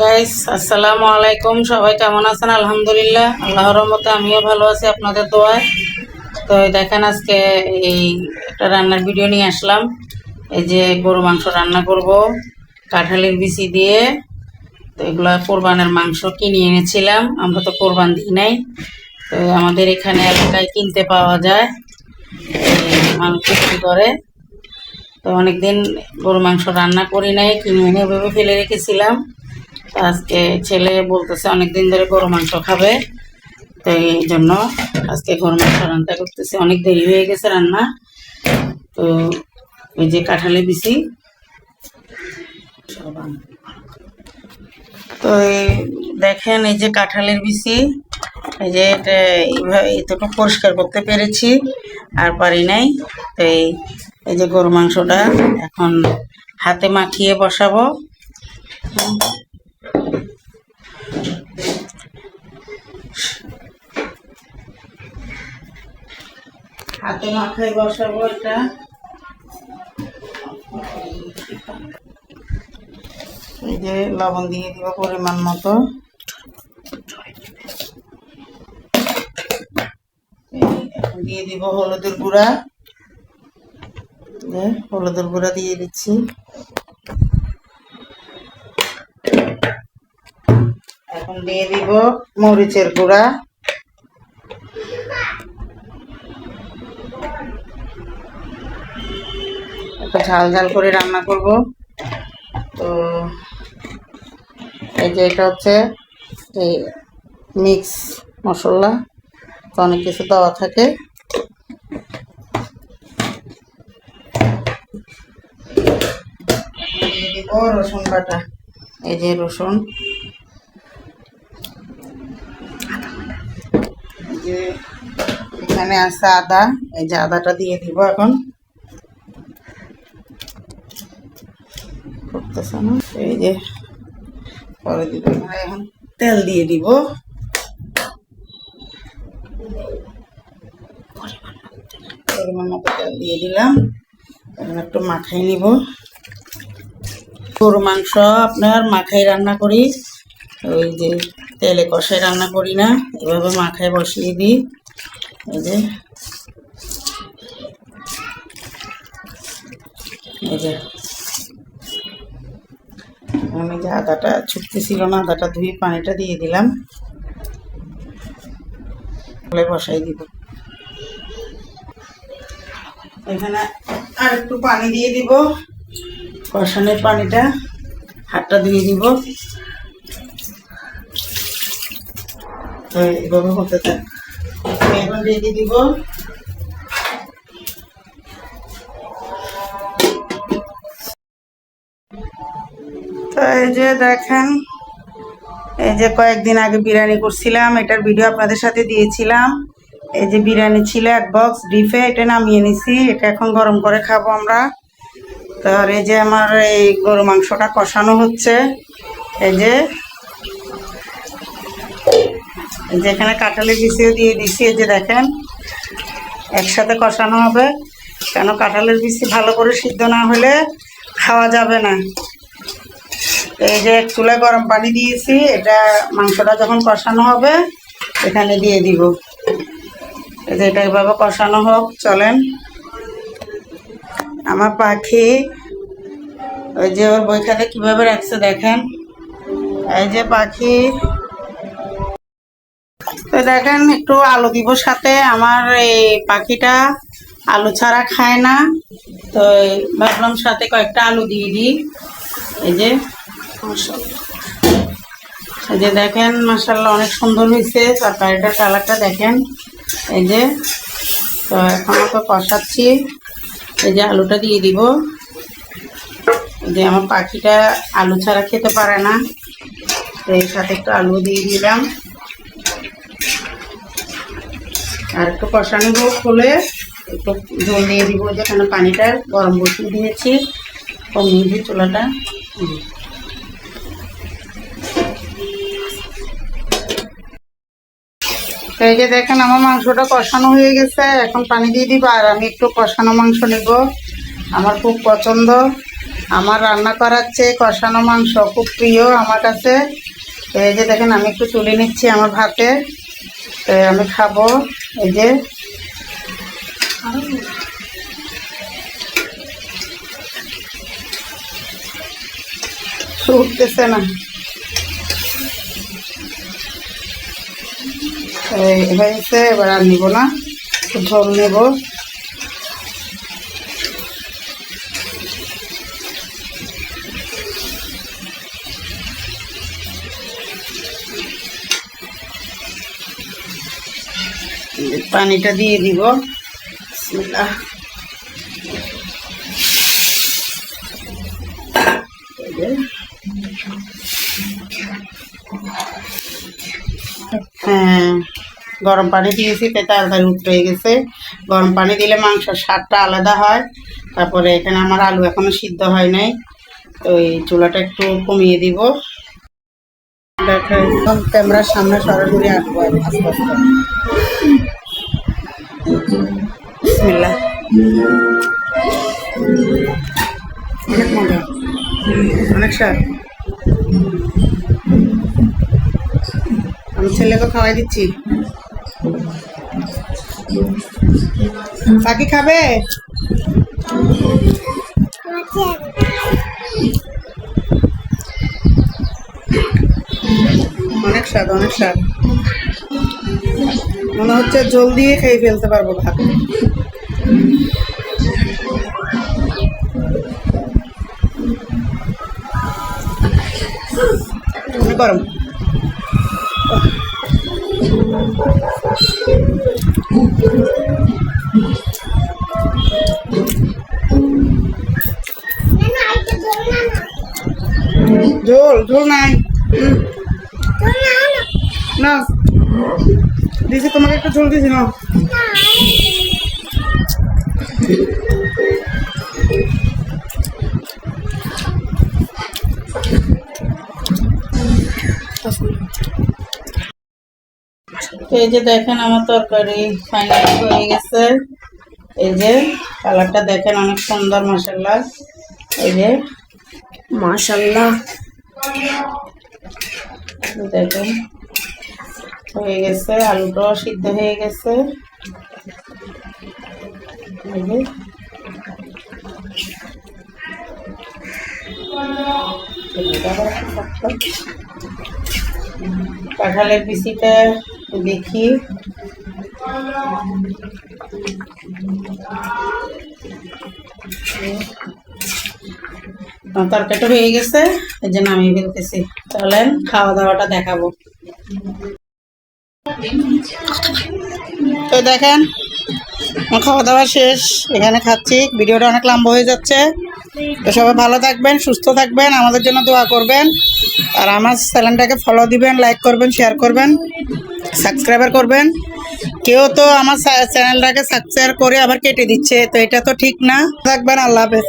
Guys আসসালামু আলাইকুম। সবাই কেমন আছেন? আলহামদুলিল্লাহ। আল্লাহর রহমতে আমিও ভালো আছি আপনাদের দোয়ায়। তো দেখেন আজকে এই একটা রান্নার ভিডিও নিয়ে আসলাম। এই যে গরু মাংস রান্না করব। কাঁঠালের বিচি দিয়ে। তো এগুলো কোরবানের মাংস কিনে এনেছিলাম। আমরা তো কোরবান দিই নাই। তো আমাদের এখানে এলাকায় কিনতে পাওয়া যায়। মাংস বিক্রি করে। তো অনেকদিন গরু মাংস রান্না করি নাই, কিনে এনে ভেবে ফেলে রেখেছিলাম। তো আজকে ছেলে বলতেছে অনেকদিন ধরে গরু মাংস খাবে, তো এই জন্য আজকে গরু মাংস রান্না করতেছে। অনেক দেরি হয়ে গেছে রান্না, তো এই যে কাঁঠালে বিচি তো এই দেখেন, এই যে কাঁঠালের বিচি, এই যে এটা এইভাবে এতটুকু পরিষ্কার করতে পেরেছি, আর পারি নাই। তো এই এই যে গরু মাংসটা এখন হাতে মাখিয়ে বসাবো। হাতে মাখায় বসাবো এটা। এই যে লবণ দিয়ে দিব পরিমাণ মতো। দিয়ে দিব হলুদের গুঁড়া। হলুদের গুঁড়া দিয়ে দিচ্ছি। এখন দিয়ে দিব মরিচের গুঁড়া। ঝাল ঝাল করে রান্না করব। তো এই যে এটা হচ্ছে এই মিক্স মশলা। তো অনেক কিছু দেওয়া থাকে। দিব রসুন বাটা। এই যে রসুন। যে এখানে আছে আদা। এই যে আদাটা দিয়ে দিব এখন। করতেছে না। এই যে পরে দিব এখন তেল দিয়ে দিব। পরিমাণ মতো তেল। দিয়ে দিলাম। এখন একটু মাখাই নিব। গরু মাংস আপনার মাখাই রান্না করি। ওই যে তেলে কষাই রান্না করি না, এভাবে মাখায় বসিয়ে দিই। এই যে। আমি যে আদাটা ছুটতে ছিল না, আদাটা ধুয়ে পানিটা দিয়ে দিলাম। বসাই দিব। এখানে আর একটু পানি দিয়ে দিব। কষানোর পানিটা হাতটা দিয়ে দিব। তো এইভাবে হতে থাক। এখন রেখে দিব। তো এই যে দেখেন, এই যে কয়েকদিন আগে বিরিয়ানি করছিলাম, এটার ভিডিও আপনাদের সাথে দিয়েছিলাম। এই যে বিরিয়ানি ছিল এক বক্স ডিফে, এটা নামিয়ে নিছি। এটা এখন গরম করে খাব আমরা। তো এই যে আমার এই গরু মাংসটা কষানো হচ্ছে। এই যে এই যে এখানে কাঁঠালের বিচিও দিয়ে দিছি, এই যে দেখেন, একসাথে কষানো হবে। কেন কাঁঠালের বিচি ভালো করে সিদ্ধ না হলে খাওয়া যাবে না। এই যে এক চুলায় গরম পানি দিয়েছি, এটা মাংসটা যখন কষানো হবে, এখানে দিয়ে দিব। এটা এভাবে কষানো হোক, চলেন। আমার পাখি। ওই যে ওর বই খাতে কীভাবে রাখছে দেখেন। এই যে পাখি। তো দেখেন একটু আলু দিব সাথে। আমার এই পাখিটা আলু ছাড়া খায় না। তো ভাবলাম সাথে কয়েকটা আলু দিয়ে দিই। এই যে। এই যে দেখেন মাসাল্লাহ অনেক সুন্দর হয়েছে তরকারিটার কালারটা দেখেন। এই যে। তো এখন তো কষাচ্ছি। এই যে আলুটা দিয়ে দিব। যে আমার পাখিটা আলু ছাড়া খেতে পারে না। তো এর সাথে একটু আলু দিয়ে দিলাম। আর একটু কষানো খুলে একটু জল দিয়ে দিব যেখানে পানিটা গরম বসিয়ে দিয়েছি। কমিয়ে দিই চুলাটা। এই যে দেখেন, আমার মাংসটা কষানো হয়ে গেছে। এখন পানি দিয়ে দিব, আর আমি একটু কষানো মাংস নেব। আমার খুব পছন্দ। আমার রান্না করার চেয়ে কষানো মাংস খুব প্রিয় আমার কাছে। এই যে দেখেন, আমি একটু তুলে নিচ্ছি আমার ভাতে। তো আমি খাব। এই যে। উঠতেছে না। হয়েছে এবার আর নিব না ঝোল নেব পানিটা দিয়ে দিব বিসমিল্লাহ। গরম পানি দিয়েছি, তাই তাড়াতাড়ি উতরে গেছে। গরম পানি দিলে মাংসের স্বাদটা আলাদা হয়। তারপরে এখানে আমার আলু এখনও সিদ্ধ হয় নাই। তো এই চুলাটা একটু কমিয়ে দিব। একদম ক্যামেরার সামনে সরাসরি আসব। অনেক অনেক স্বাদ। আমি ছেলেকে খাওয়াই দিচ্ছি। বাকি খাবে? অনেক স্বাদ অনেক স্বাদ। মনে হচ্ছে জল দিয়ে খেয়ে ফেলতে পারব ভাত। গরম। ঝোল ঝোল নাই। না। দিদি তোমাকে একটু ঝোল দিয়েছি না এই যে দেখেন আমার তরকারি ফাইনাল হয়ে গেছে। এই যে কালারটা দেখেন অনেক সুন্দর মশলা এই যে। মাশাল্লাহ দেখেন। হয়ে গেছে আলুটাও সিদ্ধ হয়ে গেছে। কাঁঠালের বিচিটা দেখি। আমার তরকারিটা হয়ে গেছে, এই জন্য আমি ফেলতেছি চলেন খাওয়া দাওয়াটা দেখাবো। তো দেখেন খাওয়া দাওয়া শেষ, এখানে খাচ্ছি। ভিডিওটা অনেক লম্বা হয়ে যাচ্ছে। তো সবাই ভালো থাকবেন, সুস্থ থাকবেন, আমাদের জন্য দোয়া করবেন। আর আমার চ্যানেলটাকে ফলো দিবেন লাইক করবেন শেয়ার করবেন সাবস্ক্রাইবার করবেন। কেউ তো আমার চ্যানেলটাকে সাবস্ক্রাইব করে আবার কেটে দিচ্ছে, তো এটা তো ঠিক না। থাকবেন, আল্লাহ হাফেজ।